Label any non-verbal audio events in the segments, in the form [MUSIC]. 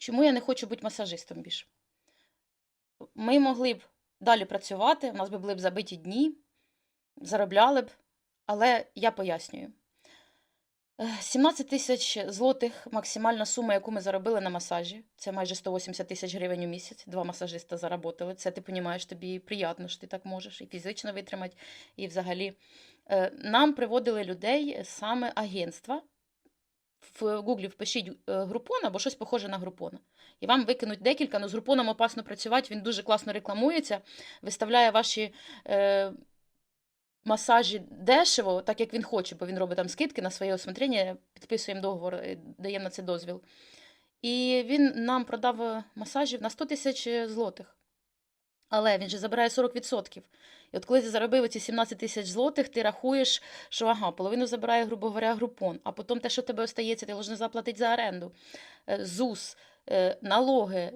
Чому я не хочу бути масажистом більше? Ми могли б далі працювати, у нас би були б забиті дні, заробляли б, але я пояснюю. Е, 17 тисяч злотих максимальна сума, яку ми заробили на масажі. Це майже 180 тисяч гривень у місяць. Два масажиста заработали. Це ти розумієш, тобі приємно, що ти так можеш і фізично витримати, і взагалі. Е, Нам приводили людей саме агентства. В Гуглі впишіть е, Групон або щось похоже на Групона. І вам викинуть декілька, але з Групоном опасно працювати, він дуже класно рекламується, виставляє ваші е, масажі дешево, так як він хоче, бо він робить там скидки на своє осмотрення, підписуємо договор, е, даємо на це дозвіл. І він нам продав е, масажів на 100 тисяч е, злотих. Але він же забирає 40%. І от коли ти заробив ці 17 тисяч злотих, ти рахуєш, що ага, половину забирає, грубо говоря, групон, а потім те, що тебе остається, ти должен заплатити за оренду, е, ЗУС, е, налоги,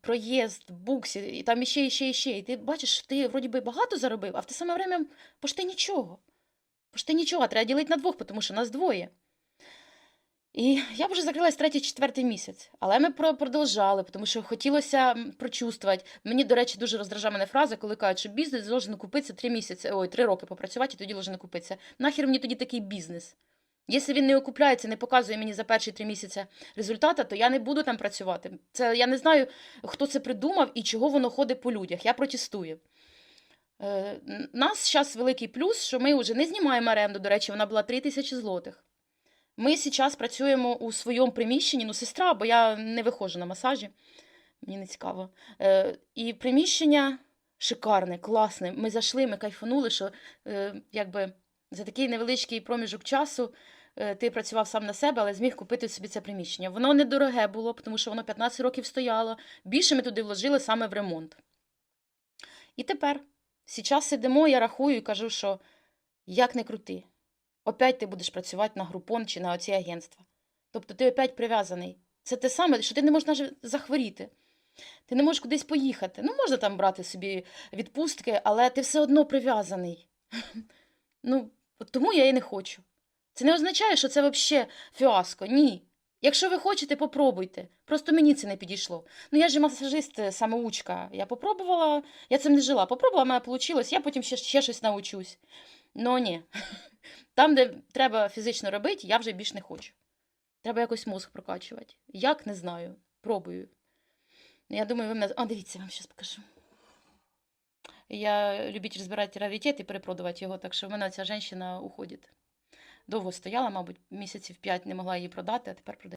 проїзд, буксі, і там іще, іще, іще. І ти бачиш, ти вроді би багато заробив, а в те саме время пошти нічого. Пошти нічого, треба ділити на двох, тому що нас двоє. І я вже закрилась третій-четвертий місяць, але ми про- продовжали, тому що хотілося прочувствувати. Мені, до речі, дуже роздражає мене фраза, коли кажуть, що бізнес должен купитися три місяці, ой, три роки попрацювати, і тоді должен купитися. Нахер мені тоді такий бізнес? Якщо він не окупляється, не показує мені за перші три місяці результата, то я не буду там працювати. Це я не знаю, хто це придумав і чого воно ходить по людях. Я протестую. Е, нас зараз великий плюс, що ми вже не знімаємо оренду. До речі, вона була 3 тисячі злотих. Ми зараз працюємо у своєму приміщенні, ну, сестра, бо я не виходжу на масажі, мені не цікаво. Е, і приміщення шикарне, класне. Ми зайшли, ми кайфанули, що е, якби за такий невеличкий проміжок часу е, ти працював сам на себе, але зміг купити собі це приміщення. Воно недороге було, тому що воно 15 років стояло. Більше ми туди вложили саме в ремонт. І тепер, зараз сидимо, я рахую і кажу, що як не крути, опять ти будеш працювати на групон чи на оці агентства. Тобто ти опять прив'язаний. Це те саме, що ти не можеш навіть захворіти. Ти не можеш кудись поїхати. Ну, можна там брати собі відпустки, але ти все одно прив'язаний. [LAUGHS] Ну, тому я і не хочу. Це не означає, що це взагалі фіаско. Ні. Якщо ви хочете, попробуйте. Просто мені це не підійшло. Ну, я ж масажист, е, самоучка. Я попробувала, я цим не жила. Попробувала, в мене вийшло, я потім ще, ще щось научусь. Ну ні. [LAUGHS] Там, де треба фізично робити, я вже більш не хочу. Треба якось мозг прокачувати. Як, не знаю. Пробую. Я думаю, ви мене. А, дивіться, я вам зараз покажу. Я любитель збирати раритет і перепродавати його, так що в мене ця жінка уходить. Довго стояла, мабуть, місяців п'ять не могла її продати, а тепер продає.